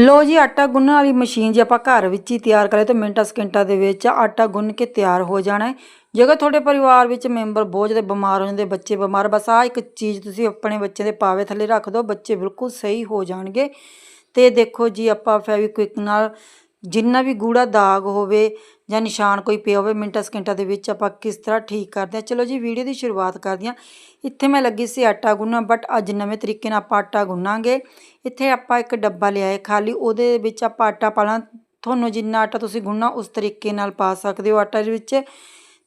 ਲੋ ਜੀ, ਆਟਾ ਗੁੰਨਣ ਵਾਲੀ ਮਸ਼ੀਨ ਜੇ ਆਪਾਂ ਘਰ ਵਿੱਚ ਹੀ ਤਿਆਰ ਕਰੇ ਤਾਂ ਮਿੰਟਾਂ ਸਕਿੰਟਾਂ ਦੇ ਵਿੱਚ ਆਟਾ ਗੁੰਨ ਕੇ ਤਿਆਰ ਹੋ ਜਾਣਾ ਹੈ। ਜੇਕਰ ਤੁਹਾਡੇ ਪਰਿਵਾਰ ਵਿੱਚ ਮੈਂਬਰ ਬਹੁਤ ਜ਼ਿਆਦਾ ਬਿਮਾਰ ਹੋ ਜਾਂਦੇ, ਬੱਚੇ ਬਿਮਾਰ, ਬਸ ਆ ਇੱਕ ਚੀਜ਼ ਤੁਸੀਂ ਆਪਣੇ ਬੱਚੇ ਦੇ ਪਾਵੇ ਥੱਲੇ ਰੱਖ ਦਿਓ, ਬੱਚੇ ਬਿਲਕੁਲ ਸਹੀ ਹੋ ਜਾਣਗੇ। ਤੇ ਦੇਖੋ ਜੀ, ਆਪਾਂ ਫੈਵੀਕਵਿਕ ਨਾਲ ਜਿੰਨਾ ਵੀ ਗੂੜਾ ਦਾਗ ਹੋਵੇ ਜਾਂ ਨਿਸ਼ਾਨ ਕੋਈ ਪਿਆ ਹੋਵੇ ਮਿੰਟਾਂ ਸਕਿੰਟਾਂ ਦੇ ਵਿੱਚ ਆਪਾਂ ਕਿਸ ਤਰ੍ਹਾਂ ਠੀਕ ਕਰਦੇ ਹਾਂ। ਚਲੋ ਜੀ, ਵੀਡੀਓ ਦੀ ਸ਼ੁਰੂਆਤ ਕਰਦੇ ਹਾਂ। ਇੱਥੇ ਮੈਂ ਲੱਗੀ ਸੀ ਆਟਾ ਗੁੰਨਣ ਬਟ ਅੱਜ ਨਵੇਂ ਤਰੀਕੇ ਨਾਲ ਆਪਾਂ ਆਟਾ ਗੁੰਨਾਂਗੇ। ਇੱਥੇ ਆਪਾਂ ਇੱਕ ਡੱਬਾ ਲਿਆਏ ਖਾਲੀ, ਉਹਦੇ ਵਿੱਚ ਆਪਾਂ ਆਟਾ ਪਾਣਾ ਤੁਹਾਨੂੰ ਜਿੰਨਾ ਆਟਾ ਤੁਸੀਂ ਗੁੰਨਣਾ, ਉਸ ਤਰੀਕੇ ਨਾਲ ਪਾ ਸਕਦੇ ਹੋ ਆਟਾ ਦੇ ਵਿੱਚ।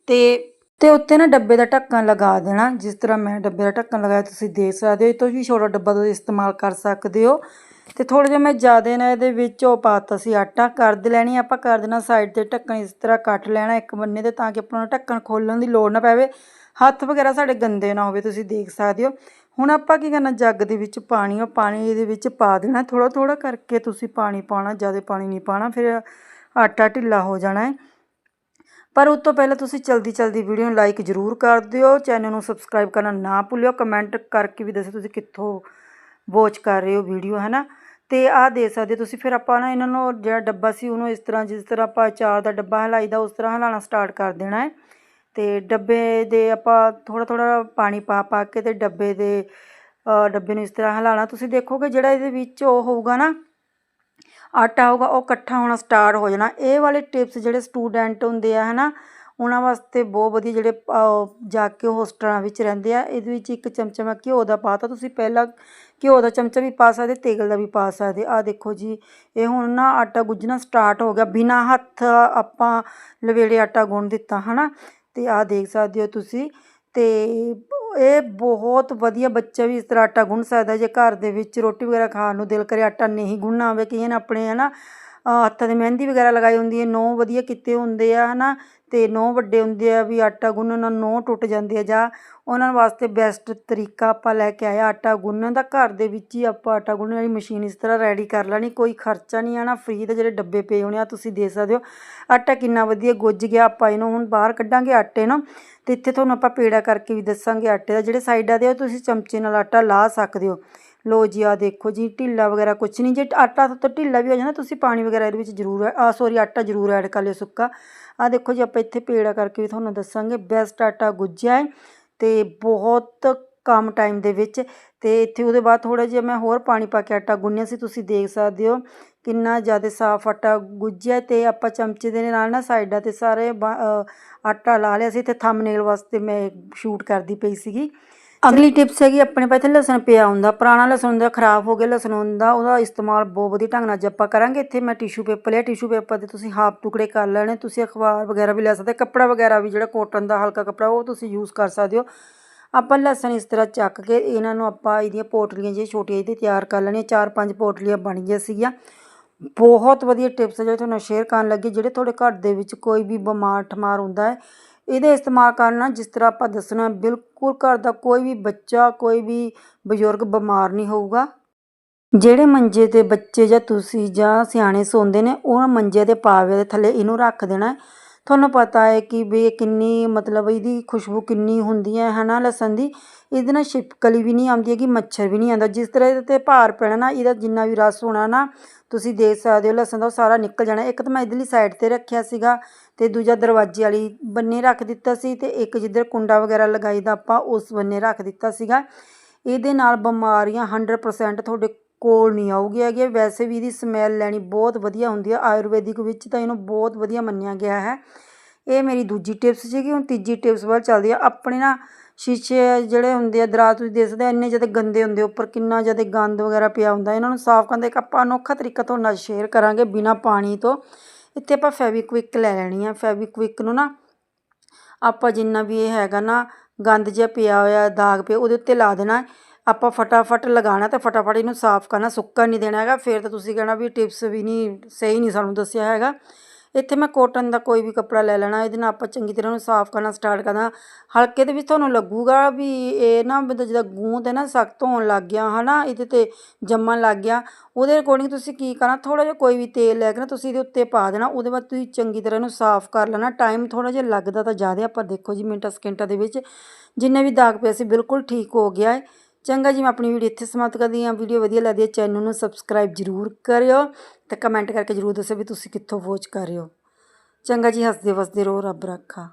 ਤੇ ਤੇ ਉੱਤੇ ਨਾ ਡੱਬੇ ਦਾ ਢੱਕਣ ਲਗਾ ਦੇਣਾ। ਜਿਸ ਤਰ੍ਹਾਂ ਮੈਂ ਡੱਬੇ ਦਾ ਢੱਕਣ ਲਗਾਇਆ, ਤੁਸੀਂ ਦੇਖ ਸਕਦੇ ਹੋ। ਇਹ ਤੋਂ ਵੀ ਛੋਟਾ ਡੱਬਾ ਤੁਸੀਂ ਇਸਤੇਮਾਲ ਕਰ ਸਕਦੇ ਹੋ। ਤੇ ਥੋੜਾ ਜਿਹਾ ਮੈਂ ਜ਼ਿਆਦਾ ਨਾ ਇਹਦੇ ਵਿੱਚ ਉਹ ਪਾਤਾ ਸੀ ਆਟਾ। ਕਰ ਦੇ ਲੈਣੀ ਆਪਾਂ ਕਰ ਦੇਣਾ ਸਾਈਡ ਤੇ ਢੱਕਣ, ਇਸ ਤਰ੍ਹਾਂ ਕੱਟ ਲੈਣਾ ਇੱਕ ਬੰਨੇ ਤੇ ਤਾਂ ਕਿ ਆਪਾਂ ਨੂੰ ਢੱਕਣ ਖੋਲਣ ਦੀ ਲੋੜ ਨਾ ਪਵੇ। ਹੱਥ ਵਗੈਰਾ ਸਾਡੇ ਗੰਦੇ ਨਾ ਹੋਵੇ, ਤੁਸੀਂ ਦੇਖ ਸਕਦੇ ਹੋ। ਹੁਣ ਆਪਾਂ ਕੀ ਕਰਨਾ, ਜੱਗ ਦੇ ਵਿੱਚ ਪਾਣੀ, ਉਹ ਪਾਣੀ ਇਹਦੇ ਵਿੱਚ ਪਾ ਦੇਣਾ। ਥੋੜਾ ਥੋੜਾ ਕਰਕੇ ਤੁਸੀਂ ਪਾਣੀ ਪਾਉਣਾ, ਜ਼ਿਆਦਾ ਪਾਣੀ ਨਹੀਂ ਪਾਉਣਾ, ਫਿਰ ਆਟਾ ਢਿੱਲਾ ਹੋ ਜਾਣਾ ਹੈ। ਪਰ ਉਸ ਤੋਂ ਪਹਿਲਾਂ ਤੁਸੀਂ ਜਲਦੀ ਜਲਦੀ ਵੀਡੀਓ ਨੂੰ ਲਾਈਕ ਜ਼ਰੂਰ ਕਰ ਦਿਓ। ਚੈਨਲ ਨੂੰ ਸਬਸਕ੍ਰਾਈਬ ਕਰਨਾ ਨਾ ਭੁੱਲਿਓ। ਕਮੈਂਟ ਕਰਕੇ ਵੀ ਦੱਸੋ ਤੁਸੀਂ ਕਿੱਥੋਂ ਵੋਚ ਕਰ ਰਹੇ ਹੋ ਵੀਡੀਓ ਹੈ ਨਾ ਤੇ ਆਹ ਦੇ ਸਕਦੇ ਹੋ ਤੁਸੀਂ। ਫਿਰ ਆਪਾਂ ਨਾ ਇਹਨਾਂ ਨੂੰ ਜਿਹੜਾ ਡੱਬਾ ਸੀ, ਉਹਨੂੰ ਇਸ ਤਰ੍ਹਾਂ, ਜਿਸ ਤਰ੍ਹਾਂ ਆਪਾਂ ਚਾਰ ਦਾ ਡੱਬਾ ਹਲਾਈਦਾ ਉਸ ਤਰ੍ਹਾਂ ਹਲਾਉਣਾ ਸਟਾਰਟ ਕਰ ਦੇਣਾ ਹੈ। ਤੇ ਡੱਬੇ ਦੇ ਆਪਾਂ ਥੋੜਾ ਥੋੜਾ ਪਾਣੀ ਪਾ ਪਾ ਕੇ ਤੇ ਡੱਬੇ ਦੇ ਡੱਬੇ ਨੂੰ ਇਸ ਤਰ੍ਹਾਂ ਹਿਲਾਉਣਾ। ਤੁਸੀਂ ਦੇਖੋਗੇ ਜਿਹੜਾ ਇਹਦੇ ਵਿੱਚ ਉਹ ਹੋਊਗਾ ਨਾ, ਆਟਾ ਹੋਊਗਾ, ਉਹ ਇਕੱਠਾ ਹੋਣਾ ਸਟਾਰਟ ਹੋ ਜਾਣਾ। ਇਹ ਵਾਲੇ ਟਿਪਸ ਜਿਹੜੇ ਸਟੂਡੈਂਟ ਹੁੰਦੇ ਆ, ਹਨਾ ਉਹਨਾਂ ਵਾਸਤੇ ਬਹੁਤ ਵਧੀਆ ਜਿਹੜੇ ਜਾ ਕੇ ਹੋਸਟਲਾਂ ਵਿੱਚ ਰਹਿੰਦੇ ਆ। ਇਹਦੇ ਵਿੱਚ ਇੱਕ ਚਮਚਾ ਮੈਂ ਘਿਓ ਦਾ ਪਾਤਾ। ਤੁਸੀਂ ਪਹਿਲਾਂ ਘਿਓ ਦਾ ਚਮਚਾ ਵੀ ਪਾ ਸਕਦੇ, ਤੇਲ ਦਾ ਵੀ ਪਾ ਸਕਦੇ। ਆ ਦੇਖੋ ਜੀ, ਇਹ ਹੁਣ ਨਾ ਆਟਾ ਗੁੱਝਣਾ ਸਟਾਰਟ ਹੋ ਗਿਆ। ਬਿਨਾ ਹੱਥ ਆਪਾਂ ਲਵੇੜੇ ਆਟਾ ਗੁੰਨ ਦਿੱਤਾ, ਹਨਾ? ਤੇ ਆ ਦੇਖ ਸਕਦੇ ਹੋ ਤੁਸੀਂ। ਤੇ ਇਹ ਬਹੁਤ ਵਧੀਆ ਬੱਚਾ ਵੀ ਇਸ ਤਰ੍ਹਾਂ ਆਟਾ ਗੁੰਨ ਸਕਦਾ। ਜੇ ਘਰ ਦੇ ਵਿੱਚ ਰੋਟੀ ਵਗੈਰਾ ਖਾਣ ਨੂੰ ਦਿਲ ਕਰੇ ਆਟਾ ਨਹੀਂ ਗੁੰਨਣਾ ਹੋਵੇ ਕਈਆਂ ਨੇ ਆਪਣੇ, ਹਨਾ? ਅਹ ਹੱਥਾਂ ਤੇ ਮਹਿੰਦੀ ਵਗੈਰਾ ਲਗਾਈ ਹੁੰਦੀ ਹੈ, ਨਹੁੰ ਵਧੀਆ ਕੀਤੇ ਹੁੰਦੇ ਆ ਹੈ ਨਾ ਅਤੇ ਨਹੁੰ ਵੱਡੇ ਹੁੰਦੇ ਆ ਵੀ ਆਟਾ ਗੁੰਨਣ ਨਾਲ ਨਹੁੰ ਟੁੱਟ ਜਾਂਦੇ ਆ ਜਾਂ ਉਹਨਾਂ ਵਾਸਤੇ ਬੈਸਟ ਤਰੀਕਾ ਆਪਾਂ ਲੈ ਕੇ ਆਏ ਆਟਾ ਗੁੰਨਣ ਦਾ, ਘਰ ਦੇ ਵਿੱਚ ਹੀ ਆਪਾਂ ਆਟਾ ਗੁੰਨਣ ਵਾਲੀ ਮਸ਼ੀਨ ਇਸ ਤਰ੍ਹਾਂ ਰੈਡੀ ਕਰ ਲੈਣੀ, ਕੋਈ ਖਰਚਾ ਨਹੀਂ ਆਣਾ ਫ੍ਰੀ ਦੇ ਜਿਹੜੇ ਡੱਬੇ ਪਏ ਹੋਣੇ ਆ, ਤੁਸੀਂ ਦੇ ਸਕਦੇ ਹੋ। ਆਟਾ ਕਿੰਨਾ ਵਧੀਆ ਗੁੱਝ ਗਿਆ, ਆਪਾਂ ਇਹਨੂੰ ਹੁਣ ਬਾਹਰ ਕੱਢਾਂਗੇ ਆਟੇ ਨੂੰ, ਤੇ ਇੱਥੇ ਤੁਹਾਨੂੰ ਆਪਾਂ ਪੇੜਾ ਕਰਕੇ ਵੀ ਦੱਸਾਂਗੇ ਆਟੇ ਦਾ, ਜਿਹੜੇ ਸਾਈਡਾਂ ਦੇ ਉਹ ਤੁਸੀਂ ਚਮਚੇ ਨਾਲ ਆਟਾ ਲਾ ਸਕਦੇ ਹੋ। ਲੋ ਜੀ ਆ ਦੇਖੋ ਜੀ, ਢਿੱਲਾ ਵਗੈਰਾ ਕੁਝ ਨਹੀਂ। ਜੇ ਆਟਾ ਤੋਂ ਢਿੱਲਾ ਵੀ ਹੋ ਜਾਂਦਾ ਤੁਸੀਂ ਪਾਣੀ ਵਗੈਰਾ ਇਹਦੇ ਵਿੱਚ ਜ਼ਰੂਰ ਆ ਸੌਰੀ ਆਟਾ ਜ਼ਰੂਰ ਐਡ ਕਰ ਲਿਓ ਸੁੱਕਾ। ਆ ਦੇਖੋ ਜੀ, ਆਪਾਂ ਇੱਥੇ ਪੇੜਾ ਕਰਕੇ ਵੀ ਤੁਹਾਨੂੰ ਦੱਸਾਂਗੇ ਬੈਸਟ ਆਟਾ ਗੁੱਝਿਆ ਹੈ ਤੇ ਬਹੁਤ ਕਮ ਟਾਈਮ ਦੇ ਵਿੱਚ ਤੇ ਇੱਥੇ ਉਹਦੇ ਬਾਅਦ ਥੋੜਾ ਜਿਹਾ ਮੈਂ ਹੋਰ ਪਾਣੀ ਪਾ ਕੇ ਆਟਾ ਗੁੰਨਿਆ ਸੀ, ਤੁਸੀਂ ਦੇਖ ਸਕਦੇ ਹੋ ਕਿੰਨਾ ਜ਼ਿਆਦਾ ਸਾਫ਼ ਆਟਾ ਗੁੱਝਿਆ ਤੇ ਆਪਾਂ ਚਮਚੇ ਦੇ ਨਾਲ ਨਾ ਸਾਈਡਾਂ ਤੇ ਸਾਰੇ ਆਟਾ ਲਾ ਲਿਆ ਸੀ ਤੇ ਥੰਬਨੇਲ ਵਾਸਤੇ ਮੈਂ ਸ਼ੂਟ ਕਰਦੀ ਪਈ ਸੀਗੀ। ਅਗਲੀ ਟਿਪਸ ਹੈਗੀ, ਆਪਣੇ ਪਾਸ ਇੱਥੇ ਲਸਣ ਪਿਆ ਹੁੰਦਾ, ਪੁਰਾਣਾ ਲਸਣ ਹੁੰਦਾ, ਖਰਾਬ ਹੋ ਗਿਆ ਲਸਣ ਹੁੰਦਾ, ਉਹਦਾ ਇਸਤੇਮਾਲ ਬਹੁਤ ਵਧੀਆ ਢੰਗ ਨਾਲ ਅੱਜ ਆਪਾਂ ਕਰਾਂਗੇ, ਇੱਥੇ ਮੈਂ ਟਿਸ਼ੂ ਪੇਪਰ ਲਿਆ ਟਿਸ਼ੂ ਪੇਪਰ ਦੇ ਤੁਸੀਂ ਹਾਫ ਟੁਕੜੇ ਕਰ ਲੈਣੇ, ਤੁਸੀਂ ਅਖਬਾਰ ਵਗੈਰਾ ਵੀ ਲੈ ਸਕਦੇ, ਕੱਪੜਾ ਵਗੈਰਾ ਵੀ, ਜਿਹੜਾ ਕੋਟਨ ਦਾ ਹਲਕਾ ਕੱਪੜਾ, ਉਹ ਤੁਸੀਂ ਯੂਜ਼ ਕਰ ਸਕਦੇ ਹੋ। ਆਪਾਂ ਲਸਣ ਇਸ ਤਰ੍ਹਾਂ ਚੱਕ ਕੇ, ਇਹਨਾਂ ਨੂੰ ਆਪਾਂ ਇਹਦੀਆਂ ਪੋਟਲੀਆਂ ਜਿਹੜੀਆਂ ਛੋਟੀਆਂ ਇਹਦੇ ਤਿਆਰ ਕਰ ਲੈਣੀਆਂ, ਚਾਰ ਪੰਜ ਪੋਟਲੀਆਂ ਬਣ ਗਈਆਂ ਸੀਗੀਆਂ। ਬਹੁਤ ਵਧੀਆ ਟਿਪਸ ਜਿਹੜੇ ਤੁਹਾਨੂੰ ਸ਼ੇਅਰ ਕਰਨ ਲੱਗੇ, ਜਿਹੜੇ ਤੁਹਾਡੇ ਘਰ ਦੇ ਵਿੱਚ ਕੋਈ ਵੀ ਬਿਮਾਰ ਠਮਾਰ ਹੁੰਦਾ ਹੈ ਇਹਦੇ ਇਸਤੇਮਾਲ ਕਰਨਾ ਜਿਸ ਤਰ੍ਹਾਂ ਆਪਾਂ ਦੱਸਣਾ, ਬਿਲਕੁਲ ਘਰ ਦਾ ਕੋਈ ਵੀ ਬੱਚਾ, ਕੋਈ ਵੀ ਬਜ਼ੁਰਗ ਬਿਮਾਰ ਨਹੀਂ ਹੋਊਗਾ। ਜਿਹੜੇ ਮੰਜੇ ਤੇ ਬੱਚੇ ਜਾਂ ਤੁਸੀਂ ਜਾਂ ਸਿਆਣੇ ਸੌਂਦੇ ਨੇ, ਉਹ ਮੰਜੇ ਦੇ ਪਾਵੇ ਦੇ ਥੱਲੇ ਇਹਨੂੰ ਰੱਖ ਦੇਣਾ ਤੁਹਾਨੂੰ ਪਤਾ ਹੈ ਕਿ ਵੀ ਕਿੰਨੀ ਮਤਲਬ ਇਹਦੀ ਖੁਸ਼ਬੂ ਕਿੰਨੀ ਹੁੰਦੀ ਹੈ ਹੈ ਨਾ ਲਸਣ ਦੀ। ਇਹਦੇ ਨਾਲ ਛਿਪਕਲੀ ਵੀ ਨਹੀਂ ਆਉਂਦੀ ਹੈਗੀ, ਮੱਛਰ ਵੀ ਨਹੀਂ ਆਉਂਦਾ। ਜਿਸ ਤਰ੍ਹਾਂ ਇਹਦੇ ਤੇ ਭਾਰ ਪੈਣਾ ਨਾ, ਇਹਦਾ ਜਿੰਨਾ ਵੀ ਰਸ ਹੋਣਾ ਨਾ, ਤੁਸੀਂ ਦੇਖ ਸਕਦੇ ਹੋ, ਲਸਣ ਦਾ ਉਹ ਸਾਰਾ ਨਿਕਲ ਜਾਣਾ। ਇੱਕ ਤਾਂ ਮੈਂ ਇਧਰਲੀ ਸਾਈਡ ਤੇ ਰੱਖਿਆ ਸੀਗਾ ਅਤੇ ਦੂਜਾ ਦਰਵਾਜ਼ੇ ਵਾਲੀ ਬੰਨੇ ਰੱਖ ਦਿੱਤਾ ਸੀ ਅਤੇ ਇੱਕ ਜਿੱਧਰ ਕੁੰਡਾ ਵਗੈਰਾ ਲਗਾਈਦਾ ਆਪਾਂ, ਉਸ ਬੰਨੇ ਰੱਖ ਦਿੱਤਾ ਸੀਗਾ। ਇਹਦੇ ਨਾਲ ਬਿਮਾਰੀਆਂ 100% ਤੁਹਾਡੇ ਕੋਲ ਨਹੀਂ ਆਉਗੀ ਹੈਗੀ ਵੈਸੇ ਵੀ ਇਹਦੀ ਸਮੈਲ ਲੈਣੀ ਬਹੁਤ ਵਧੀਆ ਹੁੰਦੀ ਹੈ ਆਯੁਰਵੈਦਿਕ ਵਿੱਚ ਤਾਂ ਇਹਨੂੰ ਬਹੁਤ ਵਧੀਆ ਮੰਨਿਆ ਗਿਆ ਹੈ। ਇਹ ਮੇਰੀ ਦੂਜੀ ਟਿਪਸ ਸੀਗੀ। ਹੁਣ ਤੀਜੀ ਟਿਪਸ ਵੱਲ ਚੱਲਦੀ ਆ। ਆਪਣੇ ਨਾ ਸ਼ੀਸ਼ੇ ਜਿਹੜੇ ਹੁੰਦੇ ਆ, ਦਰਾਜ਼ ਤੁਸੀਂ ਦੇਖ ਸਕਦੇ ਹੋ ਇੰਨੇ ਜ਼ਿਆਦਾ ਗੰਦੇ ਹੁੰਦੇ ਉੱਪਰ ਕਿੰਨਾ ਜ਼ਿਆਦਾ ਗੰਦ ਵਗੈਰਾ ਪਿਆ ਹੁੰਦਾ। ਇਹਨਾਂ ਨੂੰ ਸਾਫ਼ ਕਰਨ ਦਾ ਇੱਕ ਆਪਾਂ ਅਨੋਖਾ ਤਰੀਕਾ ਤੁਹਾਡੇ ਨਾਲ ਸ਼ੇਅਰ ਕਰਾਂਗੇ ਬਿਨਾ ਪਾਣੀ ਤੋਂ। ਇੱਥੇ ਆਪਾਂ ਫੈਵੀਕਵਿਕ ਲੈ ਲੈਣੀ ਆ। ਫੈਵੀਕਵਿਕ ਨੂੰ ਨਾ ਆਪਾਂ ਜਿੰਨਾ ਵੀ ਇਹ ਹੈਗਾ ਨਾ, ਗੰਦ ਜਿਹਾ ਪਿਆ ਹੋਇਆ, ਦਾਗ ਪਿਆ, ਉਹਦੇ ਉੱਤੇ ਲਾ ਦੇਣਾ। ਆਪਾਂ ਫਟਾਫਟ ਲਗਾਉਣਾ ਤੇ ਫਟਾਫਟ ਇਹਨੂੰ ਸਾਫ਼ ਕਰਨਾ, ਸੁੱਕਣ ਨਹੀਂ ਦੇਣਾ ਹੈਗਾ। ਫਿਰ ਤਾਂ ਤੁਸੀਂ ਕਹਿਣਾ ਵੀ ਟਿਪਸ ਵੀ ਨਹੀਂ, ਸਹੀ ਨਹੀਂ ਸਾਨੂੰ ਦੱਸਿਆ ਹੈਗਾ। ਇੱਥੇ ਮੈਂ ਕੋਟਨ ਦਾ ਕੋਈ ਵੀ ਕੱਪੜਾ ਲੈ ਲੈਣਾ, ਇਹਦੇ ਨਾਲ ਆਪਾਂ ਚੰਗੀ ਤਰ੍ਹਾਂ ਨੂੰ ਸਾਫ਼ ਕਰਨਾ ਸਟਾਰਟ ਕਰਨਾ। ਹਲਕੇ ਦੇ ਵਿੱਚ ਤੁਹਾਨੂੰ ਲੱਗੂਗਾ ਵੀ ਇਹ ਨਾ ਮਤਲਬ ਜਿੱਦਾਂ ਗੂੰਦ ਹੈ ਨਾ ਸਖਤ ਹੋਣ ਲੱਗ ਗਿਆ, ਹਨਾ, ਇਹਦੇ ਤੇ ਜੰਮਣ ਲੱਗ ਗਿਆ। ਉਹਦੇ ਅਕੋਰਡਿੰਗ ਤੁਸੀਂ ਕੀ ਕਰਨਾ ਥੋੜਾ ਜਿਹਾ ਕੋਈ ਵੀ ਤੇਲ ਲੈ ਕੇ ਨਾ ਤੁਸੀਂ ਇਹਦੇ ਉੱਤੇ ਪਾ ਦੇਣਾ, ਉਹਦੇ ਬਾਅਦ ਤੁਸੀਂ ਚੰਗੀ ਤਰ੍ਹਾਂ ਇਹਨੂੰ ਸਾਫ਼ ਕਰ ਲੈਣਾ। ਟਾਈਮ ਥੋੜਾ ਜਿਹਾ ਲੱਗਦਾ ਤਾਂ ਜ਼ਿਆਦਾ, ਆਪਾਂ ਦੇਖੋ ਜੀ ਮਿੰਟਾਂ ਸਕਿੰਟਾਂ ਦੇ ਵਿੱਚ। ਜਿੰਨੇ ਵੀ ਦਾਗ ਪਏ ਸੀ, ਬਿਲਕੁਲ ਠੀਕ ਹੋ ਗਿਆ ਹੈ ਚੰਗਾ ਜੀ, ਮੈਂ ਆਪਣੀ ਵੀਡੀਓ ਇੱਥੇ ਸਮਾਪਤ ਕਰਦੀ ਹਾਂ। ਵੀਡੀਓ ਵਧੀਆ ਲੱਗਦੀ ਹੈ ਚੈਨਲ ਨੂੰ ਸਬਸਕ੍ਰਾਈਬ ਜ਼ਰੂਰ ਕਰਿਓ ਤੇ ਕਮੈਂਟ ਕਰਕੇ ਜ਼ਰੂਰ ਦੱਸਿਓ ਵੀ ਤੁਸੀਂ ਕਿੱਥੋਂ ਵੋਚ ਕਰ ਰਹੇ ਹੋ। ਚੰਗਾ ਜੀ ਹੱਸਦੇ ਵਸਦੇ ਰਹੋ, ਰੱਬ ਰਾਖਾ।